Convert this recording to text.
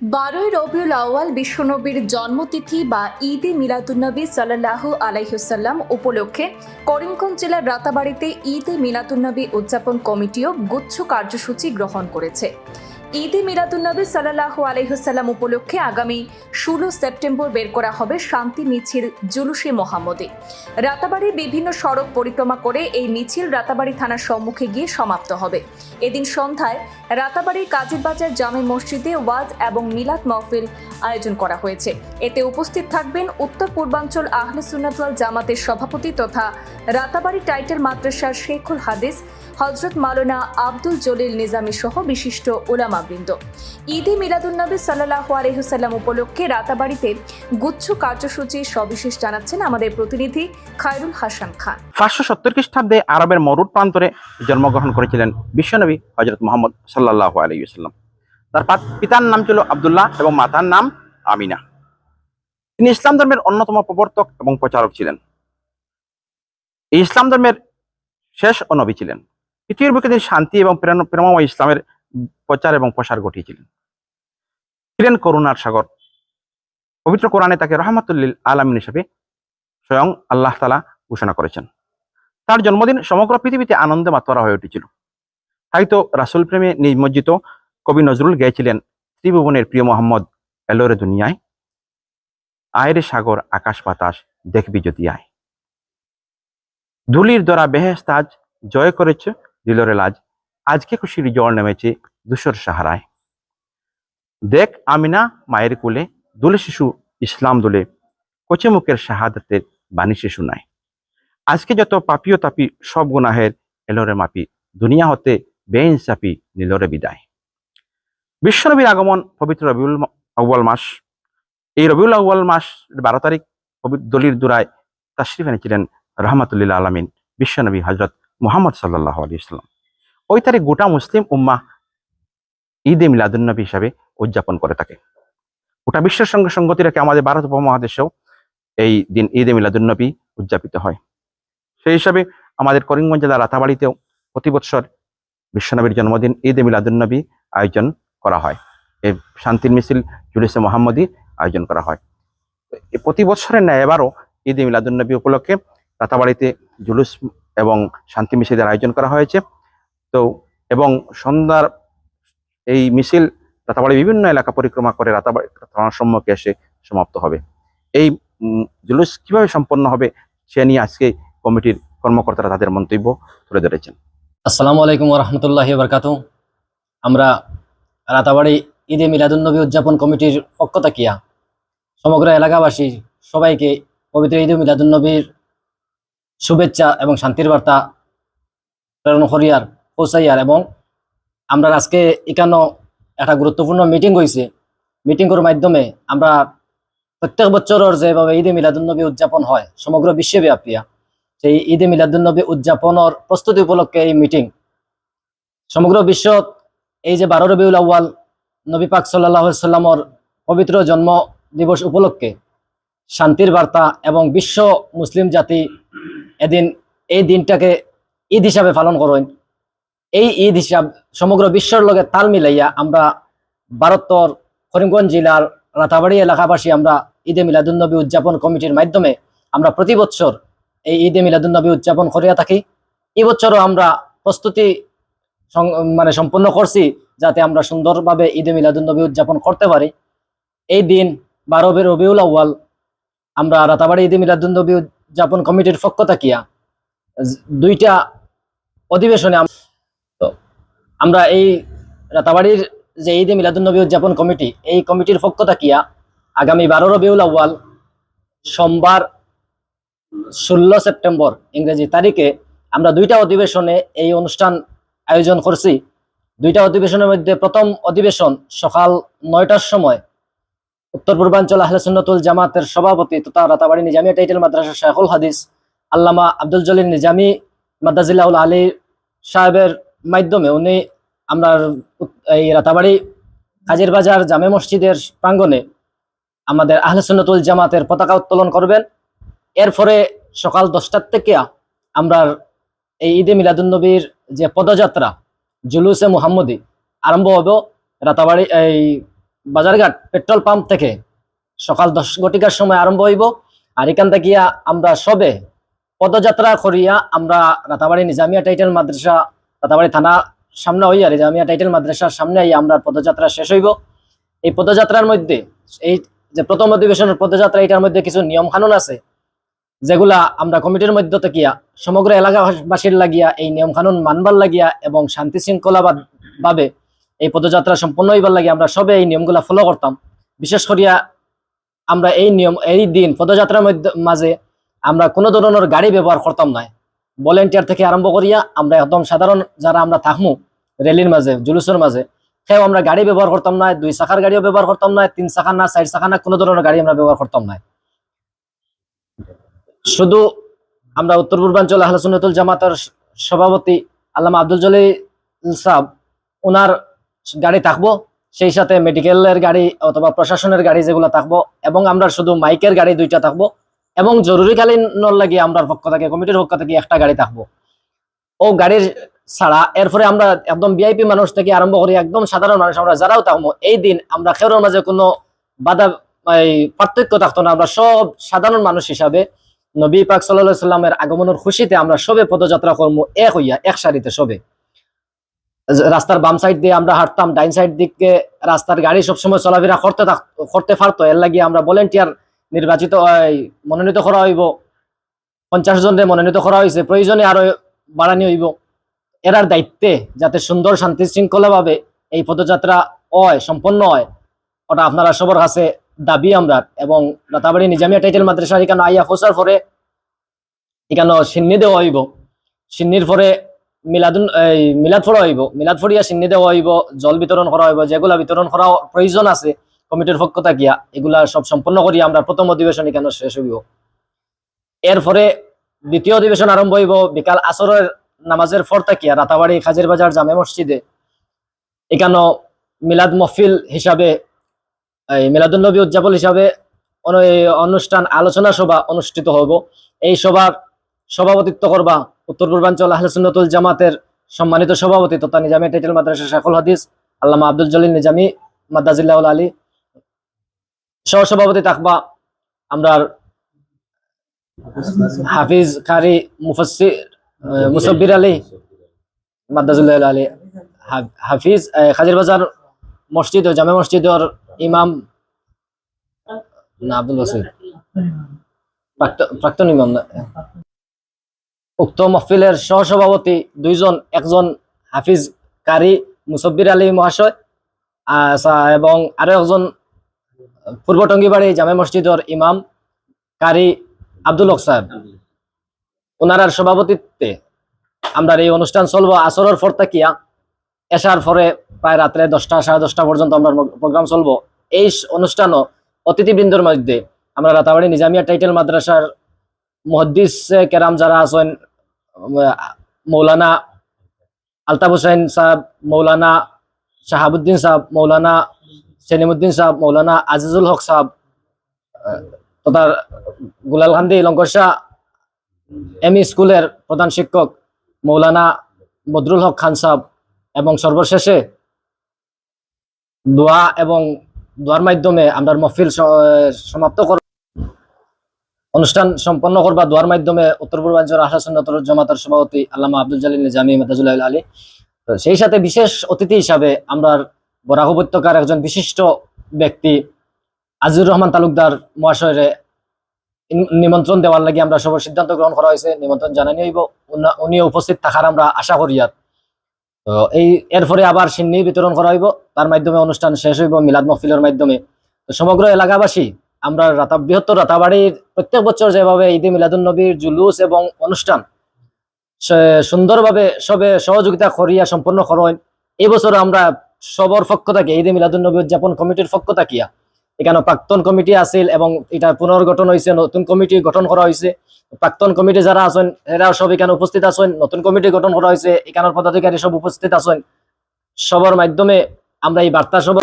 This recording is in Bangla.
বারোই রবিউল আওয়াল বিশ্বনবীর জন্মতিথি বা ঈদ এ মিলাদুন্নবী সাল্লাহ আলাইহুসাল্লাম উপলক্ষে করিমগঞ্জ জেলার রাতাবাড়িতে ঈদ এ মিলাদুন্নবী উদযাপন কমিটিও গুচ্ছ কার্যসূচি গ্রহণ করেছে। ঈদে মিলাদুন্নবী সাল্লাহ আলাইহুসাল্লাম উপলক্ষে আগামী ষোলো সেপ্টেম্বর বের করা হবে শান্তি মিছিল জুলুসে মোহাম্মদে। রাতাবাড়ির বিভিন্ন সড়ক পরিক্রমা করে এই মিছিল রাতাবাড়ি থানার সম্মুখে গিয়ে সমাপ্ত হবে। এদিন সন্ধ্যায় রাতাবাড়ির কাজীর বাজার জামে মসজিদে ওয়াজ এবং মিলাদ মাহফিল আয়োজন করা হয়েছে। এতে উপস্থিত থাকবেন উত্তর পূর্বাঞ্চল আহলে সুন্নাতওয়াল জামাতের সভাপতি তথা রাতাবাড়ি টাইটেল মাদ্রাসার শেখুল হাদিস হজরত মাওলানা আব্দুল জলিল নিজামী সহ বিশিষ্ট ওলামাবৃন্দ ঈদে মিলাদুন্নবী সাল্লাহ আলহিহুসাল্লাম উপলক্ষে রাতাবাড়িতে গুচ্ছ কার্যসূচি সবিশেষ জানাচ্ছেন আমাদের প্রতিনিধি খায়রুল হাসান খান। পাঁচশো সত্তর খ্রিস্টাব্দে আরবের মরুর প্রান্তরে জন্মগ্রহণ করেছিলেন বিশ্বনবী হজরত মোহাম্মদ সাল্লাহ আলাইসাল্লাম তার পিতার নাম ছিল আবদুল্লাহ এবং মাতার নাম আমিনা। তিনি ইসলাম ধর্মের অন্যতম প্রবর্তক এবং প্রচারক ছিলেন। ইসলাম ধর্মের শেষ ও নবী ছিলেন। পৃথিবীর বুকে তিনি শান্তি এবং প্রেরণ- প্রেমময় ইসলামের প্রচার এবং প্রসার ঘটিয়েছিলেন। ছিলেন করুণার সাগর। পবিত্র কোরআনে তাকে রহমাতুল্লিল আলমিন হিসেবে স্বয়ং আল্লাহ তালা ঘোষণা করেছেন। তার জন্মদিন সমগ্র পৃথিবীতে আনন্দে মাতোয়ারা হয়ে উঠেছিল। তাই তো রাসুল প্রেমে নিমজ্জিত কবি নজরুল গেয়েছিলেন ত্রিভুবনের প্রিয় মোহাম্মদ এলোরে দুনিয়ায়। আয়ের সাগর, আকাশ বাতাস, দেখবি যদি আয়। ধুলির দ্বারা বেহেস্তাজ জয় করেছে দিলরে লাজ। আজকে খুশির জ্বর নেমেছে দুশোর সাহারায়। দেখ আমিনা মায়ের কোলে, দুলে শিশু ইসলাম দুলে, কচে মুখের শাহাদাতের বাণী শিশু নাই। আজকে যত পাপি ও তাপি, সব গুনাহের এলোরে মাপি, দুনিয়া হতে বেইনসাপি নীলরে বিদায়। বিশ্বনবীর আগমন পবিত্র রবিউল আউ্বাল মাস। এই রবিউল আউ্বাল মাস বারো তারিখ দলির দুরায় তাশরিফ এনেছিলেন রহমাতুল্লিল আলমিন বিশ্বনবী হজরত মোহাম্মদ সাল্লাহ আলী ইসলাম ওই তারিখ গোটা মুসলিম উম্মাহ ঈদে মিলাদুন্নবী হিসাবে উদযাপন করে থাকে। গোটা বিশ্বের সঙ্গে সঙ্গতি রেখে আমাদের ভারত উপমহাদেশেও এই দিন ঈদে মিলাদুন্নবী উদযাপিত হয়। সেই হিসাবে আমাদের করিমগঞ্জ জেলার রাতাবাড়িতেও প্রতি বৎসর বিশ্বনবীর জন্মদিন ঈদে মিলাদুন্নবী আয়োজন করা হয়। এই শান্তির মিছিল জুলিসে মোহাম্মদী আয়োজন করা হয়। প্রতি বছরের ন্যায় এবারও ঈদে মিলাদুন্নবী উপলক্ষে রাতাবাড়িতে জুলুস এবং শান্তি মিছিলের আয়োজন করা হয়েছে। তো, এবং সন্ধ্যার এই মিছিল রাতাবাড়ি বিভিন্ন এলাকা পরিক্রমা করে রাতাবাড়ি থানার সম্মুখে এসে সমাপ্ত হবে। এই জুলুস কীভাবে সম্পন্ন হবে সে নিয়ে আজকে কমিটির কর্মকর্তারা তাদের মন্তব্য তুলে ধরেছেন। আসসালামু আলাইকুম রহমতুল্লাহ বরকাত আমরা রাতাবাড়ি ঈদে মিলাদুন্নবী উদযাপন কমিটির পক্ষ থাকিয়া সমগ্র এলাকাবাসী সবাইকে পবিত্র ঈদে মিলাদুন্নবীর শুভেচ্ছা এবং শান্তির বার্তা প্রেরণ করিয়ার পৌঁছাইয়ার এবং আমরা আজকে এখানে একটা গুরুত্বপূর্ণ মিটিং হয়েছে মিটিংয়ের মাধ্যমে আমরা প্রত্যেক বছরের যেভাবে ঈদে মিলাদুন্নবী উদযাপন হয়, সমগ্র বিশ্বব্যাপীয়া সেই ঈদে মিলাদুন্নবী উদযাপনের প্রস্তুতি উপলক্ষে এই মিটিং সমগ্র বিশ্বত এই যে বারো রবিউল আউ্য়াল, নবী পাক সাল্লাহ সাল্লামর পবিত্র জন্ম দিবস উপলক্ষে শান্তির বার্তা এবং বিশ্ব মুসলিম জাতি এদিন এই দিনটাকে ঈদ হিসাবে পালন করেন। এই ঈদ হিসাব সমগ্র বিশ্বের লগে তাল মিলাইয়া আমরা ভারতর করিমগঞ্জ জেলার রাতাবাড়ি এলাকাবাসী আমরা ঈদে মিলাদুন্নবী উদযাপন কমিটির মাধ্যমে আমরা প্রতি বছর এই ঈদে মিলাদুন্নবী উদযাপন করিয়া থাকি। এই বছরও আমরা প্রস্তুতি মানে সম্পন্ন করছি যাতে আমরা সুন্দরভাবে ঈদে মিলাদুন্নবী উদযাপন করতে পারি। এই দিন বারো রবিউল আউ্য়াল আমরা রাতাবাড়ি ঈদে মিলাদুন্নবী উদযাপন কমিটির পক্ষ থাকিয়া দুইটা অধিবেশনে আমরা এই রাতাবাড়ির যে ঈদে মিলাদুন্নবী উদযাপন কমিটি, এই কমিটির পক্ষ থাকিয়া আগামী বারো রবিউল আউ্য়াল, সোমবার ষোলো সেপ্টেম্বর ইংরেজি তারিখে আমরা দুইটা অধিবেশনে এই অনুষ্ঠান আয়োজন করছি। দুইটা অধিবেশনের মধ্যে প্রথম অধিবেশন সকাল নয়টার সময়। উত্তর পূর্বাঞ্চল আহলে সুন্নতুল জামাতের সভাপতি তথা রাতাবাড়ি নিজামিয়া টাইটেল মাদ্রাসা শাহুল হাদিস, আল্লামা আব্দুল জলিল নিজামি মাদ্দাজিল্লাহুল আলী সাহেবের মাধ্যমে উনি আমরা এই রাতাবাড়ি কাজের বাজার জামে মসজিদের প্রাঙ্গণে আমাদের আহলেসুন্নতুল জামাতের পতাকা উত্তোলন করবেন। এরপরে সকাল দশটার থেকে আমরা এই ঈদে মিলাদুন্নবীর যে পদযাত্রা, জুলুসে মুহাম্মদি, আরম্ভ হবে রাতাবাড়ি এই বাজারঘাট পেট্রোল পাম্প থেকে। সকাল দশ ঘটিকার সময় আরম্ভ হইব। আর এখান থেকে আমরা সবে পদযাত্রা করিয়া আমরা রাতাবাড়ি নিজামিয়া টাইটেল মাদ্রাসা রাতাবাড়ি থানা সামনে হইয়া নিজামিয়া টাইটেল মাদ্রাসার সামনে আমরা পদযাত্রা শেষ হইব। এই পদযাত্রার মধ্যে, এই যে প্রথম অধিবেশনের পদযাত্রা, এটার মধ্যে কিছু নিয়ম কানুন আছে, যেগুলা আমরা কমিটির মধ্য থেকে সমগ্র এলাকাবাসীর লাগিয়া এই নিয়ম কানুন মানবার লাগিয়া এবং শান্তি শৃঙ্খলা ভাবে এই পদযাত্রা সম্পন্ন হইবার লাগে আমরা সবে এই নিয়মগুলা ফলো করতাম। বিশেষ করিয়া আমরা এই নিয়ম, এই দিন পদযাত্রার মধ্যে মাঝে আমরা কোনো ধরনের গাড়ি ব্যবহার করতাম না ভলেন্টিয়ার থেকে আরম্ভ করিয়া আমরা একদম সাধারণ যারা আমরা থাকমু, রেলির মাঝে, জুলুসের মাঝে, সেও আমরা গাড়ি ব্যবহার করতাম না, দুই চাকার গাড়িও ব্যবহার করতাম না, তিন চাকা না, চার চাকা না, কোনো ধরনের গাড়ি আমরা ব্যবহার করতাম না। শুধু আমরা উত্তর পূর্বাঞ্চল আহলে সুন্নতুল জামাতের সভাপতি আল্লামা আব্দুল জলিল সাহেব ওনার গাড়ি থাকব, সেই সাথে মেডিকেলের গাড়ি অথবা প্রশাসনের গাড়ি যেগুলো থাকব, এবং আমরা শুধু মাইকের গাড়ি দুইটা থাকব এবং জরুরিকালীন লাগি আমরা পক্ষ থেকে, কমিটির পক্ষ থেকে একটা গাড়ি থাকব। ও গাড়ির ছাড়া এরপরে আমরা একদম ভিআইপি মানুষ থেকে আরম্ভ করি, একদম সাধারণ মানুষ, আমরা যারাও থাকব, এই দিন আমরা খেরোর মাঝে কোনো বাধা পার্থক্য থাকতো না। আমরা সব সাধারণ মানুষ হিসাবে নবী পাক সাল্লাহ সাল্লামের আগমনের খুশিতে আমরা সবে পদযাত্রা করব, এক হইয়া, এক সারিতে সবে। রাস্তার বাম সাইড দিয়ে আমরা হাঁটতাম, ডাইন সাইড দিকে রাস্তার গাড়ি সবসময় চলাফেরা করতে করতে পারতো। এর লাগিয়ে আমরা ভলেন্টিয়ার নির্বাচিত মনোনীত করা হইব। পঞ্চাশ জনের মনোনীত করা হয়েছে প্রয়োজনে আরও বাড়ানি হইব। এরার দায়িত্বে যাতে সুন্দর শান্তি শৃঙ্খলা ভাবে এই পদযাত্রা হয়, সম্পন্ন হয়, ওটা আপনারা সবার কাছে দাবি আমরা। এবং রাতাবাড়ি নিজামিয়া টাইটেল মাদ্রাসা এখানে আইয়া খোঁজার পরে এখানে সিন্নি দেওয়া হইব। সিন্নির পরে মিলাদুন, এই মিলাদ ফোড়া হইব। মিলাদ ফড়িয়া সিন্নি দেওয়া হইব, জল বিতরণ করা হইব, যেগুলা বিতরণ করা প্রয়োজন আছে। কমিটির পক্ষ থাকিয়া এগুলা সব সম্পন্ন করিয়া আমরা প্রথম অধিবেশন এখানে শেষ হইব? এরপরে দ্বিতীয় অধিবেশন আরম্ভ হইব, বিকাল আসরের নামাজের পর থাকিয়া রাতাবাড়ি খাজির বাজার জামে মসজিদে। এখানে মিলাদ মহফিল হিসাবে, এই মিলাদুন্নবী উদযাপন হিসাবে অন- অনুষ্ঠান আলোচনা সভা অনুষ্ঠিত হব এই সভার সভাপতিত্ব করবা উত্তর পূর্বাঞ্চল আহলে সুন্নতুল জামাতের সম্মানিত সভাপতি তথা নিজামী টাইটেল মাদ্রাসা শাকুল হাদিস, আল্লামা আব্দুল জলিল নিজামী মাদ্দাজিল্লাহ আলী সহসভাপতি থাকবা আমরা হাফিজ কারি আহ, মুসাব্বির আলী মাদ্দাজুল্লাহ আলী হাফিজ খাজির বাজার মসজিদ ও জামে মসজিদের ইমাম না আব্দুল বাসির। প্রাক্ত- প্রাক্তন ইমাম না। উক্ত মহফিলের সহসভাপতি দুইজন একজন হাফিজ কারি মুসব্বির আলী মহাশয় আহ, এবং আরও একজন পূর্ব টঙ্গিবাড়ি জামে মসজিদের ইমাম কারি আব্দুল হক সাহেব। ওনারার সভাপতিত্বে আমরা এই অনুষ্ঠান চলবো। আসরের পর থাকিয়া এসার পরে প্রায় রাত্রে দশটা, সাড়ে দশটা পর্যন্ত আমরা প্রোগ্রাম চলবো। এই অনুষ্ঠানও অতিথিবৃন্দর মধ্যে আমরা রাতাবাড়ি নিজামিয়া টাইটেল মাদ্রাসার মহদ্দিস কেরাম যারা আছেন মৌলানা আলতাফ হুসাইন সাহেব, মৌলানা শাহাবুদ্দিন সাহেব, মৌলানা সেলিমুদ্দিন সাহেব, মৌলানা আজিজুল হক সাহেব তথা গুলালকান্দি লঙ্কর শাহ, এম স্কুলের প্রধান শিক্ষক মৌলানা বদরুল হক খান সাহেব এবং সর্বশেষে দোয়া এবং দোয়ার মাধ্যমে আমরা মহফিল সমাপ্ত কর, অনুষ্ঠান সম্পন্ন করবা দোয়ার মাধ্যমে উত্তর পূর্বাঞ্চল আহসাসুন্নতর জমাতার সভাপতি আল্লামা আব্দুল জালিল নিজামী মাতাজুল্লাহ আলী সেই সাথে বিশেষ অতিথি হিসাবে আমরা বরাক উপত্যকার একজন বিশিষ্ট ব্যক্তি আজিজুর রহমান তালুকদার মহাশয়রে নিমন্ত্রণ দেওয়ার লাগি আমরা সবার সিদ্ধান্ত গ্রহণ করা হয়েছে, নিমন্ত্রণ জানানি হইব। উনি উপস্থিত থাকার আমরা আশা করি আর। তো এই এরপরে আবার সিন্নি বিতরণ করা হইব। তার মাধ্যমে অনুষ্ঠান শেষ হইব মিলাদ মহফিলের মাধ্যমে। তো সমগ্র এলাকাবাসী, আমরা রাতা বৃহত্তর রাতাবাড়ির প্রত্যেক বছর যেভাবে ঈদে মিলাদুল নবীর জুলুস এবং অনুষ্ঠান সুন্দরভাবে সবে সহযোগিতা করিয়া সম্পন্ন করেন, এই বছর আমরা সবর পক্ষ থাকে, ঈদে মিলাদুল নবী উদযাপন কমিটির পক্ষ থাকিয়া এখানে প্রাক্তন কমিটি আছিল এবং এটা পুনর্গঠন হয়েছে নতুন কমিটি গঠন করা হয়েছে প্রাক্তন কমিটি যারা আছেন, এরা সব এখানে উপস্থিত আছেন। নতুন কমিটি গঠন করা হয়েছে এখানের পদাধিকারী সব উপস্থিত আছেন। সবার মাধ্যমে আমরা এই বার্তা সব